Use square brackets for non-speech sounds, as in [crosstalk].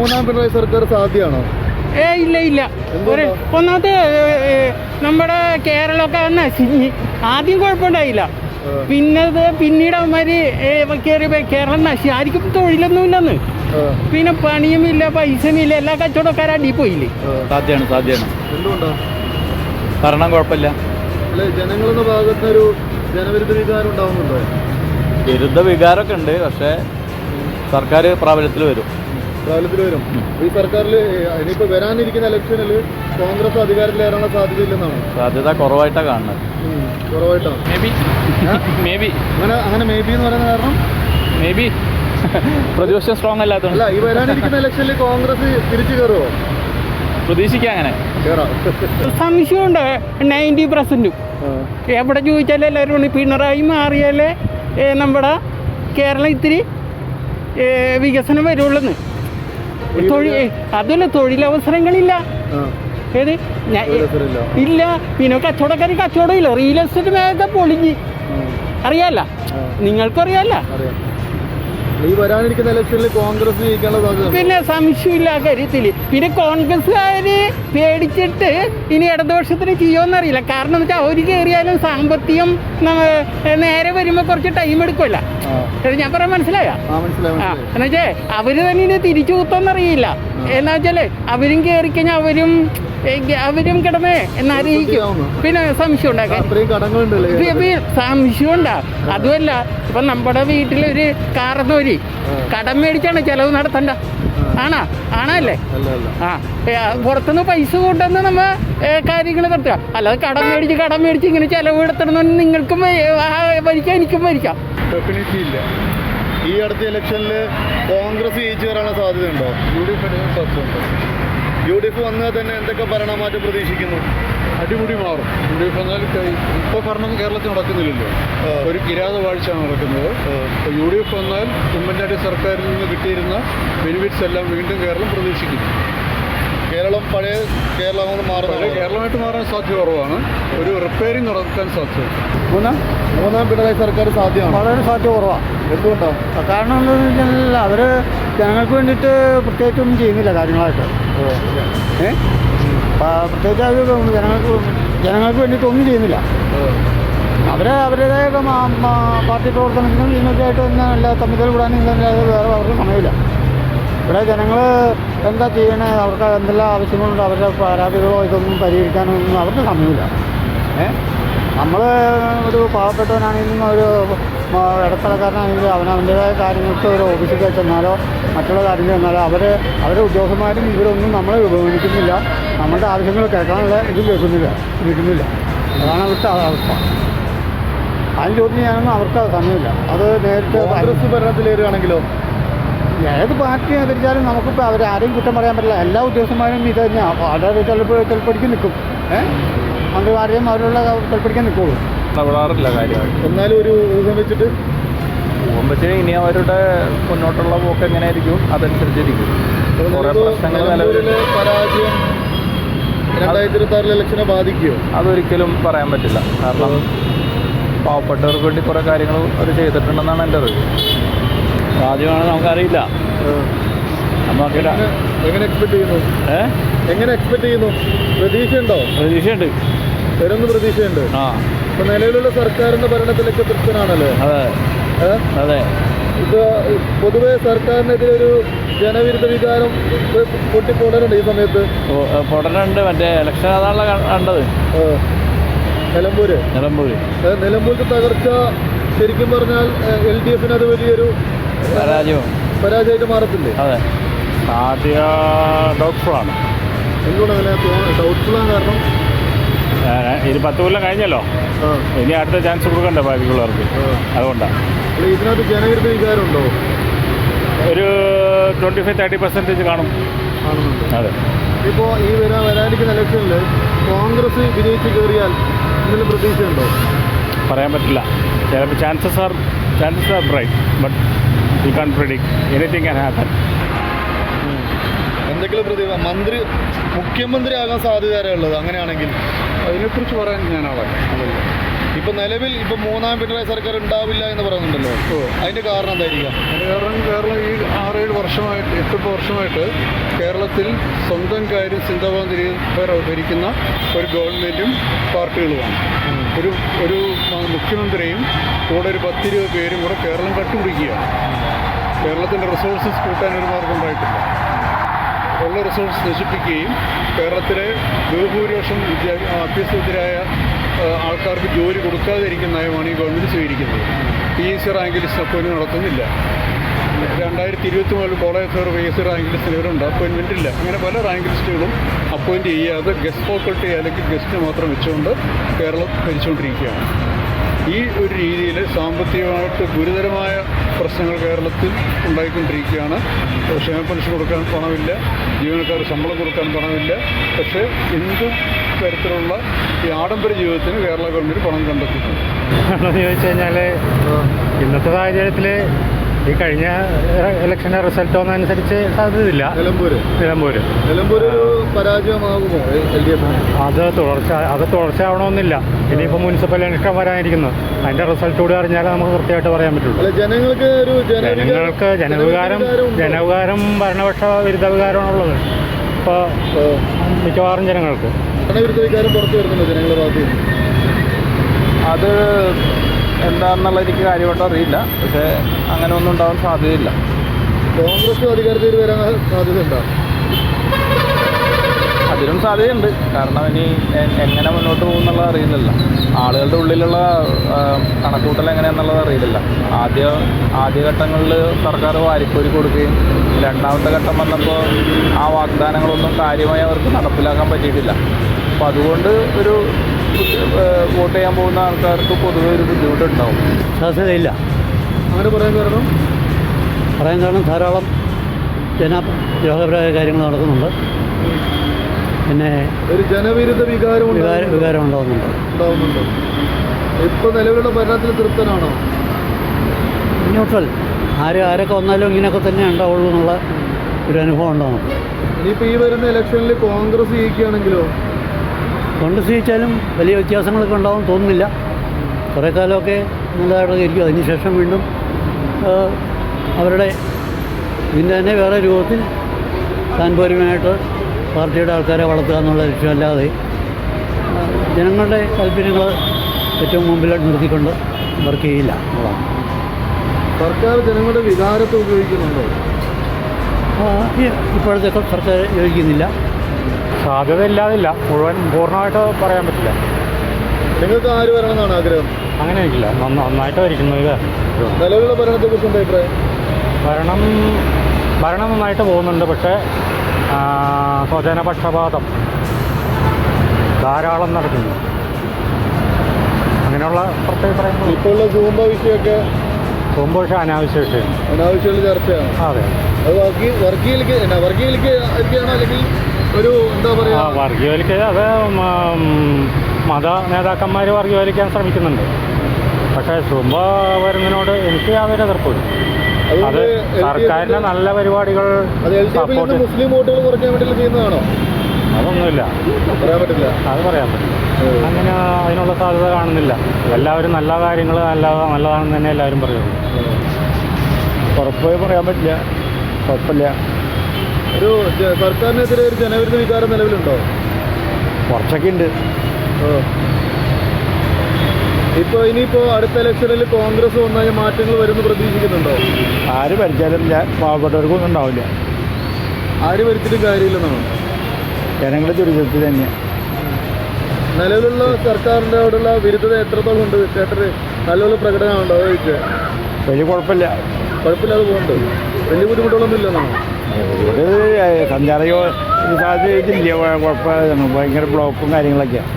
മൂന്നാം പിണറായി സർക്കാർ സാധ്യമാണോ? ഏ ഇല്ല ഇല്ല. ഒരു ഒന്നാമത്തെ നമ്മുടെ കേരളമൊക്കെ നശിഞ്ഞ് ആദ്യം കുഴപ്പമുണ്ടായില്ല. പിന്നെ ഇത് പിന്നീട് അവന്മാര് കയറിയപ്പോ കേരളം നശി ആർക്കും തൊഴിലൊന്നും ഇല്ലെന്ന് പിന്നെ പണിയുമില്ല പൈസയുമില്ല എല്ലാ കച്ചവടക്കാരും അടി പോയില്ലേ. സാധ്യമാണ് സാധ്യമാണ് കാരണം ഭരണം കുഴപ്പമില്ല ജനങ്ങളുടെ ഭാഗത്തൊരു ജനവിരുദ്ധ വികാരം ഉണ്ടാവുന്നുണ്ടോ? വിരുദ്ധ വികാരമൊക്കെ ഉണ്ട് പക്ഷേ സർക്കാർ പ്രാബല്യത്തിൽ വരും. കാലത്തിൽ വരും. ഈ സർക്കാരിൽ ഇനിയിപ്പോ വരാനിരിക്കുന്ന ഇലക്ഷനിൽ കോൺഗ്രസ് അധികാരത്തിലേറാനുള്ള സാധ്യതയില്ലെന്നാണ്? സാധ്യത കുറവായിട്ടാണ് കാണുന്നത്. കുറവായിട്ടാണ്? മേ ബി മേ ബി അങ്ങനെ അങ്ങനെ മേ ബി എന്ന് പറയുന്ന കാരണം? മേ ബി [laughs] പ്രതിപക്ഷം സ്ട്രോങ് അല്ലാത്തതുകൊണ്ട് അല്ല ഈ വരാനിരിക്കുന്ന ഇലക്ഷനിൽ കോൺഗ്രസ് തിരിച്ചു കയറുമോ പ്രതീക്ഷിക്കാം അങ്ങനെ. സംശയമുണ്ട്. നയന്റി പെർസെന്റും എവിടെ ചോദിച്ചാലും എല്ലാവരും ഉണ്ട്. പിണറായി മാറിയാലേ നമ്മുടെ കേരളം ഇത്തിരി വികസനം വരുള്ളൂ തൊഴിൽ അതുമല്ല തൊഴിലവസരങ്ങളില്ല. ഏത്? ഞാൻ ഇല്ല. പിന്നെ കച്ചവടക്കാർ കച്ചവടം ഇല്ല റിയൽ എസ്റ്റേറ്റ് മേഖല പൊളിഞ്ഞ്. അറിയാല്ല? നിങ്ങൾക്കറിയാല്ല? നിങ്ങൾക്കും അറിയാല്ല അറിയാം. ഈ വരാനിരിക്കുന്ന ഇലക്ഷനിൽ കോൺഗ്രസ് ജയിക്കാനുള്ള സാധ്യത പിന്നെ സംശയമില്ല കാര്യത്തിൽ പിന്നെ കോൺഗ്രസ്സുകാര് പേടിച്ചിട്ട് ഇനി ഇടതുപക്ഷത്തിന് ചെയ്യുമെന്നറിയില്ല കാരണം എന്ന് വെച്ചാൽ അവർ കയറിയാലും സാമ്പത്തികം നേരെ വരുമ്പോൾ കുറച്ച് ടൈം എടുക്കുമല്ല ഞാൻ പറയാൻ മനസ്സിലായോ? മനസ്സിലായി എന്നുവെച്ചേ അവർ തന്നെ ഇനി തിരിച്ചു കുത്തോന്നറിയില്ല. എന്നാ വെച്ചാൽ അവരും കയറി കഴിഞ്ഞാൽ അവരും അവരും കിടന്നേ എന്നറിയിക്കും. പിന്നെ സംശയം ഉണ്ടാക്കാൻ. സംശയം ഉണ്ടാ. അതുമല്ല ഇപ്പൊ നമ്മുടെ വീട്ടിലൊരു കാറന്നൂരി കടം മേടിച്ചാണ് ചെലവ് നടത്തണ്ട. ആണാ? ആണല്ലേ? ആ. പുറത്തുനിന്ന് പൈസ കൂട്ടുന്ന നമ്മ കാര്യങ്ങൾ നടത്തുക. അല്ലാതെ കടം മേടിച്ച് കടം മേടിച്ച് ഇങ്ങനെ ചെലവ് നടത്തണമെന്ന് നിങ്ങൾക്കും ഭരിക്കാം എനിക്കും ഭരിക്കാം ഈ അടുത്ത ഇലക്ഷനിൽ കോൺഗ്രസ് ജയിച്ചു വരാനുള്ള സാധ്യതയുണ്ടോ? U D F U D F വന്നാൽ തന്നെ എന്തൊക്കെ ഭരണമാറ്റം പ്രതീക്ഷിക്കുന്നു? അടിമുടി മാറും. യു ഡി എഫ് എന്നാൽ ഇപ്പോൾ ഭരണം കേരളത്തിൽ നടക്കുന്നില്ലല്ലോ. ഒരു കിരാത വാഴ്ചയാണ് നടക്കുന്നത്. യു ഡി എഫ് വന്നാൽ ഉമ്മൻചാണ്ടി സർക്കാരിൽ നിന്ന് കിട്ടിയിരുന്ന ബെനിഫിറ്റ്സ് എല്ലാം വീണ്ടും കേരളം പ്രതീക്ഷിക്കുന്നു. കേരളം പഴയ കേരളം പഴയ മാറുന്നത് കേരളമായിട്ട് മാറാൻ സാധ്യത കുറവാണ്. ഒരു റിപ്പയറിംഗ് നടക്കാൻ സാധ്യത. മൂന്നാം മൂന്നാം പിണറായി സർക്കാർ സാധ്യമാണ്. വളരെ സാധ്യത കുറവാണ് എന്തുകൊണ്ടാണ് കാരണം എന്താണെന്ന് വെച്ചാൽ അവർ ജനങ്ങൾക്ക് വേണ്ടിയിട്ട് പ്രത്യേകിച്ചൊന്നും ചെയ്യുന്നില്ല കാര്യങ്ങളായിട്ട്. ഏഹ് പ്രത്യേകിച്ച് അവർ ജനങ്ങൾക്ക് ജനങ്ങൾക്ക് വേണ്ടിയിട്ട് ഒന്നും ചെയ്യുന്നില്ല. അവർ അവരുടേതായ പാർട്ടി പ്രവർത്തനത്തിനും ഇതിനൊക്കെയായിട്ട് തന്നെ എല്ലാ തമ്മിൽ വിടാനും ഇല്ലാതെ വേറെ അവർക്ക് സമയമില്ല ഇവിടെ ജനങ്ങൾ എന്താ ചെയ്യണേ? അവർക്ക് എന്തെല്ലാം ആവശ്യങ്ങളുണ്ട്? അവരുടെ പരാതികളോ ഇതൊന്നും പരിഹരിക്കാനൊന്നും അവർക്ക് സമയമില്ല. ഏ? നമ്മൾ ഒരു പാവപ്പെട്ടവനാണെങ്കിലും ഒരു ഇടത്തലക്കാരനാണെങ്കിലും അവൻ അവന്റേതായ കാര്യങ്ങൾക്ക് ഒരു ഓഫീസിൽ ചെന്നാലോ മറ്റുള്ള കാര്യങ്ങൾ ചെന്നാലോ അവർ അവരുടെ ഉദ്യോഗസ്ഥന്മാരും ഇവരൊന്നും നമ്മളെ ഉപയോഗിക്കുന്നില്ല നമ്മളുടെ ആവശ്യങ്ങൾ കേൾക്കാനുള്ള ഇത് കേൾക്കുന്നില്ല കിട്ടുന്നില്ല അതാണ് അവരുടെ അവസ്ഥ. അതിന് ചോദ്യം ചെയ്യാനൊന്നും അവർക്ക് സമയമില്ല. അത് നേരിട്ട് ഭരണത്തിലേറുകയാണെങ്കിലോ? ഏത് പാർട്ടി ഭരിച്ചാലും നമുക്കിപ്പോൾ അവർ ആരെയും കുറ്റം പറയാൻ പറ്റില്ല. എല്ലാ ഉദ്യോഗസ്ഥന്മാരും ഇത് തന്നെയാണ് വളരെ ചിലപ്പോൾ ചിലപ്പടിക്ക് നിൽക്കും. ഏഹ് മന്ത്രിമാരെയും അവരുള്ള ചിലപ്പടിക്കാൻ നിൽക്കുള്ളൂ. ഇടപെടാറില്ല കാര്യമായിട്ട്. എന്നാലും ഒരു ഊഹം വെച്ചിട്ട്? പോകുമ്പോഴേ ഇനി അവരുടെ മുന്നോട്ടുള്ള പോക്ക് എങ്ങനെയായിരിക്കും? അതനുസരിച്ചിരിക്കും. കുറേ നിലമ്പൂർ- പ്രശ്നങ്ങൾ നിലമ്പൂരിലെ നിലവിൽ പരാജയം രണ്ടായിരത്തി ഇരുപത്തി ആറിലെ ഇലക്ഷനെ ബാധിക്കുമോ അതൊരിക്കലും പറയാൻ പറ്റില്ല. കാരണം പാവപ്പെട്ടവർക്ക് വേണ്ടി കുറേ കാര്യങ്ങൾ അവർ ചെയ്തിട്ടുണ്ടെന്നാണ് എന്റെ അറിവ് ആദ്യമാണ് നമുക്കറിയില്ല. നമുക്കില്ല എങ്ങനെ- എക്സ്പെക്ട് ചെയ്യുന്നു? ഏ? എങ്ങനെ എക്സ്പെക്ട് ചെയ്യുന്നു? പ്രതീക്ഷയുണ്ടോ? പ്രതീക്ഷയുണ്ട്. വരുന്ന പ്രതീക്ഷയുണ്ട്. ആ. ഇപ്പൊ നിലവിലുള്ള സർക്കാരിന്റെ ഭരണത്തിലൊക്കെ തൃപ്തനാണല്ലേ. അതെ. അതെ. ഇത് പൊതുവെ സർക്കാരിനെതിരെ ഒരു ജനവിരുദ്ധ വികാരം പൊട്ടിപ്പോടലുണ്ട് ഈ സമയത്ത്. പൊടലുണ്ട്. മറ്റേ ഇലക്ഷൻ അതാണല്ലോ കണ്ടത്. നിലമ്പൂര്. നിലമ്പൂര്. നിലമ്പൂരിന്റെ തകർച്ച ശരിക്കും പറഞ്ഞാൽ എൽ ഡി എഫിന് അത് വലിയൊരു പരാജയം. പരാജയമായിട്ട് മാറത്തില്ലേ? അതെ. ആദ്യ ഡൗട്ട്ഫുള്ളാണ്. എന്തുകൊണ്ട് അങ്ങനെ ഡൗട്ട്ഫുള്ളാണ് ആണ് കാരണം ഇത് പത്ത് കൊല്ലം കഴിഞ്ഞല്ലോ. ഇനി അടുത്ത ചാൻസ് കൊടുക്കണ്ട ബാക്കിയുള്ളവർക്ക്. അതുകൊണ്ടാണ് ഇതിനകത്ത് ജനവിരുദ്ധ വികാരം ഉണ്ടോ ഒരു ട്വന്റി ഫൈവ് തേർട്ടി പെർസെന്റേജ് കാണും അതെ. ഇപ്പോൾ ഈ വരാ വരാനിരിക്കുന്ന ഇലക്ഷനിൽ കോൺഗ്രസ് വിജയിച്ച് കയറിയാൽ ഇതിന് പ്രതീക്ഷയുണ്ടോ? പറയാൻ പറ്റില്ല. ചിലപ്പോൾ chances are chances are bright but you can predict anything can happen എന്തെങ്കിലും പ്രതീക്ഷ മന്ത്രി മുഖ്യമന്ത്രി ആകാൻ സാധ്യത ആരാ ഉള്ളത് അങ്ങനെയാണെങ്കിൽ. അതിനെക്കുറിച്ച് പറയാൻ ആളാണ് ഇപ്പൊ നിലവിൽ ഇപ്പൊ മൂന്നാം പിണറായി സർക്കാർ ഉണ്ടാവില്ല എന്ന് പറയുന്നുണ്ടല്ലോ. അതിന്റെ കാരണം എന്തായിരിക്കാം? കാരണം കേരളം ഈ ആറേഴ് വർഷമായിട്ട് എട്ട് വർഷമായിട്ട് കേരളത്തിൽ സ്വന്തം കാര്യം ചിന്താബാന്ധി ഭരിക്കുന്ന ഒരു ഗവൺമെന്റും പാർട്ടികളുമാണ്. ഒരു ഒരു മുഖ്യമന്ത്രിയും കൂടെ ഒരു പത്തിരുപത് പേരും കൂടെ കേരളം കട്ടുപിടിക്കുകയാണ് കേരളത്തിന്റെ റിസോഴ്സസ് കൂട്ടാൻ ഒരു മാർഗം ഉണ്ടായിട്ടില്ല. ഉള്ള റിസോഴ്സ് നശിപ്പിക്കുകയും കേരളത്തിലെ ബഹുഭൂരിപക്ഷം വിദ്യാ അഭ്യസ്തരായ ആൾക്കാർക്ക് ജോലി കൊടുക്കാതിരിക്കുന്ന നയമാണ് ഈ ഗവൺമെന്റ് സ്വീകരിക്കുന്നത്. P S C rank appoint നടത്തുന്നില്ല. രണ്ടായിരത്തി ഇരുപത്തി മൂന്നിൽ college sir P S C rank ഇവരുണ്ട് അപ്പോയിൻമെന്റ് ഇല്ല. അങ്ങനെ പല റാങ്ക് ലിസ്റ്റുകളും അപ്പോയിന്റ് ചെയ്യാതെ ഗസ്റ്റ് ഫാക്കൾട്ടി അല്ലെങ്കിൽ ഗസ്റ്റിനെ മാത്രം വെച്ചുകൊണ്ട് കേരളം ഭരിച്ചുകൊണ്ടിരിക്കുകയാണ്. ഈ ഒരു രീതിയിൽ സാമ്പത്തികമായിട്ട് ഗുരുതരമായ പ്രശ്നങ്ങൾ കേരളത്തിൽ ഉണ്ടായിക്കൊണ്ടിരിക്കുകയാണ്. ക്ഷേമ പെൻഷൻ കൊടുക്കാൻ പണമില്ല ജീവനക്കാർ ശമ്പളം കൊടുക്കാൻ പണമില്ല. പക്ഷേ എന്ത് തരത്തിലുള്ള ഈ ആഡംബര ജീവിതത്തിന് കേരള ഗവൺമെന്റ് പണം കണ്ടെത്തിയിട്ടുണ്ട് ചോദിച്ചു കഴിഞ്ഞാൽ ഇന്നത്തെ സാഹചര്യത്തിൽ ഈ കഴിഞ്ഞ ഇലക്ഷന്റെ റിസൾട്ട് വന്നതനുസരിച്ച് സാധ്യതയില്ല. നിലമ്പൂര്. നിലമ്പൂര്. നിലമ്പൂര് പരാജയമാകുമോ? എൽ ഡി എഫ് അത് തുടർച്ച അത് തുടർച്ചയാവണമെന്നില്ല. ഇനിയിപ്പോൾ മുനിസിപ്പൽ ഇലക്ഷൻ വരാനിരിക്കുന്നു. അതിന്റെ റിസൾട്ട് കൂടി അറിഞ്ഞാലേ നമുക്ക് കൃത്യമായിട്ട് പറയാൻ പറ്റുള്ളൂ. ജനങ്ങൾക്ക് ഒരു ജനങ്ങൾക്ക് ജനവികാരം ജനവികാരം ഭരണപക്ഷ വിരുദ്ധ വികാരമാണുള്ളത് ഇപ്പോൾ. മിക്കവാറും ജനങ്ങൾക്ക്. ഭരണവിരുദ്ധ വികാരം പുറത്തു വരുന്നുണ്ടോ ജനങ്ങളുടെ ഭാഗത്ത് അത് എന്താണെന്നുള്ള എനിക്ക് കാര്യമായിട്ട് അറിയില്ല. പക്ഷേ അങ്ങനെ ഒന്നും ഉണ്ടാവാൻ സാധ്യതയില്ല. കോൺഗ്രസ് അധികാരത്തിൽ വരാൻ സാധ്യതയുണ്ടോ? അതിനും സാധ്യതയുണ്ട്. കാരണം ഇനി എങ്ങനെ മുന്നോട്ട് പോകുന്നുള്ളത് അറിയില്ലല്ലോ. ആളുകളുടെ ഉള്ളിലുള്ള കണക്കൂട്ടൽ എങ്ങനെയാണെന്നുള്ളത് അറിയില്ല ആദ്യ ആദ്യഘട്ടങ്ങളിൽ സർക്കാർ വാരിക്കോരി കൊടുക്കുകയും രണ്ടാമത്തെ ഘട്ടം വന്നപ്പോൾ ആ വാഗ്ദാനങ്ങളൊന്നും കാര്യമായി അവർക്ക് നടപ്പിലാക്കാൻ പറ്റിയിട്ടില്ല. അപ്പോൾ അതുകൊണ്ട് ഒരു വോട്ട് ചെയ്യാൻ പോകുന്ന ആൾക്കാർക്ക് പൊതുവെ ഒരു ബുദ്ധിമുട്ടുണ്ടാവും. സാധ്യതയില്ല. അങ്ങനെ പറയാൻ കാരണം? പറയാൻ കാരണം ധാരാളം ജനദ്രോഹപരമായ കാര്യങ്ങൾ നടക്കുന്നുണ്ട്. പിന്നെ ഒരു ജനവിരുദ്ധ വികാരം വികാര ഉണ്ടാകുന്നുണ്ട് ഇപ്പോൾ ഇപ്പൊ നിലവിലുള്ള ഭരണത്തിൽ തൃപ്തനാണോ? ന്യൂട്രൽ. ആര് ആരൊക്കെ വന്നാലും ഇങ്ങനെയൊക്കെ തന്നെ ഉണ്ടാവുള്ളൂ എന്നുള്ള ഒരു അനുഭവം ഉണ്ടാവും ഇനിയിപ്പോൾ ഈ വരുന്ന ഇലക്ഷനിൽ കോൺഗ്രസ് ജയിക്കുകയാണെങ്കിലോ? കോൺഗ്രസ് ജയിച്ചാലും വലിയ വ്യത്യാസങ്ങളൊക്കെ ഉണ്ടാവും തോന്നുന്നില്ല. കുറേ കാലമൊക്കെ നല്ലതായിട്ട് ഇരിക്കും അതിനുശേഷം വീണ്ടും അവരുടെ ഇതിന്റെ തന്നെ വേറെ രൂപത്തിൽ താൻപോര്യമായിട്ട് പാർട്ടിയുടെ ആൾക്കാരെ വളർത്തുക എന്നുള്ള ലക്ഷ്യമല്ലാതെ ജനങ്ങളുടെ താല്പര്യങ്ങൾ ഏറ്റവും മുമ്പിലായിട്ട് നിർത്തിക്കൊണ്ട് വർക്ക് ചെയ്യില്ല എന്നുള്ളതാണ്. സർക്കാർ ജനങ്ങളുടെ വികാരത്തെ ഉപയോഗിക്കുന്നുണ്ടോ? ഇപ്പോഴത്തെ സർക്കാർ യോജിക്കുന്നില്ല സാധ്യത ഇല്ലാതില്ല മുഴുവൻ പൂർണമായിട്ട് പറയാൻ പറ്റില്ല. നിങ്ങൾക്ക് ആര് വരണമെന്നാണ് ആഗ്രഹം? അങ്ങനെ ഇല്ല നന്ന- നന്നായിട്ട് ഭരിക്കുന്നത് നിലവിലുള്ള ഭരണത്തെ കുറിച്ച് എന്താ അഭിപ്രായം? ഭരണം ഭരണം നന്നായിട്ട് പോകുന്നുണ്ട്. പക്ഷേ സ്വജനപക്ഷപാതം ധാരാളം നടക്കുന്നു. അങ്ങനെയുള്ള പ്രത്യേക പറയുമ്പോൾ ഇപ്പോൾ ഉള്ള സൂമ്പ വിഷയമൊക്കെ സൂമ്പ വിഷയം അനാവശ്യ വിഷയം അനാവശ്യമുള്ള ചർച്ചയാണ്. അതെ. അത് വർഗീയ വർഗീയയിലേക്ക് വർഗീയയിലേക്ക് അല്ലെങ്കിൽ ഒരു എന്താ പറയുക പറയാ വർഗീയവലിക്ക് അത് മത നേതാക്കന്മാർ വർഗീയവലിക്കാൻ ശ്രമിക്കുന്നുണ്ട്. പക്ഷേ സുംബ വരുന്നതിനോട് എനിക്ക് യാതൊരു എതിർപ്പില്ല അതുകൊണ്ട് അത് സർക്കാരിന്റെ നല്ല പരിപാടികൾ മുസ്ലിം വോട്ടുകൾ കുറയ്ക്കാൻ വേണ്ടി ചെയ്യുന്നതാണോ? അതൊന്നുമില്ല. പറയാൻ പറ്റില്ല. അത് പറയാൻ പറ്റില്ല. അങ്ങനെ അതിനുള്ള സാധ്യത കാണുന്നില്ല. എല്ലാവരും നല്ല കാര്യങ്ങൾ നല്ല നല്ലതാണെന്ന് തന്നെ എല്ലാവരും പറയുന്നു. ഉറപ്പായി പറയാൻ പറ്റില്ല. കുഴപ്പമില്ല. ഒരു സർക്കാരിനെതിരെ ഒരു ജനവിരുദ്ധ വികാരം നിലവിലുണ്ടോ? കുറച്ചൊക്കെ ഉണ്ട് ഇപ്പൊ ഇനിയിപ്പോ അടുത്ത ഇലക്ഷനിൽ കോൺഗ്രസ് വന്നാൽ മാറ്റങ്ങൾ വരുമെന്ന് പ്രതീക്ഷിക്കുന്നുണ്ടോ? ആര് ഭരിച്ചാലും ഞാൻ പാവപ്പെട്ടവർക്കൊന്നും ഉണ്ടാവില്ല. ആര് ഭരിച്ചിട്ടും കാര്യമില്ലെന്നാണ്? ജനങ്ങളുടെ ദുരിതത്തിൽ തന്നെയാണ് നിലവിലുള്ള സർക്കാരിന്റെ അവിടെയുള്ള വിരുദ്ധത എത്രത്തോളം ഉണ്ട്? ചേട്ടന് നല്ലപോലെ പ്രകടനമുണ്ടോ? ചോദിച്ചത് വലിയ കുഴപ്പമില്ല. കുഴപ്പമില്ലാതെ പോകുന്നുണ്ട് വലിയ ബുദ്ധിമുട്ടുകളൊന്നും ഇല്ലെന്നാണ് ഇവിടെ സഞ്ചാര സാധ്യതയില്ല കുഴപ്പമില്ല. ഭയങ്കര ബ്ലോക്കും കാര്യങ്ങളൊക്കെയാണ്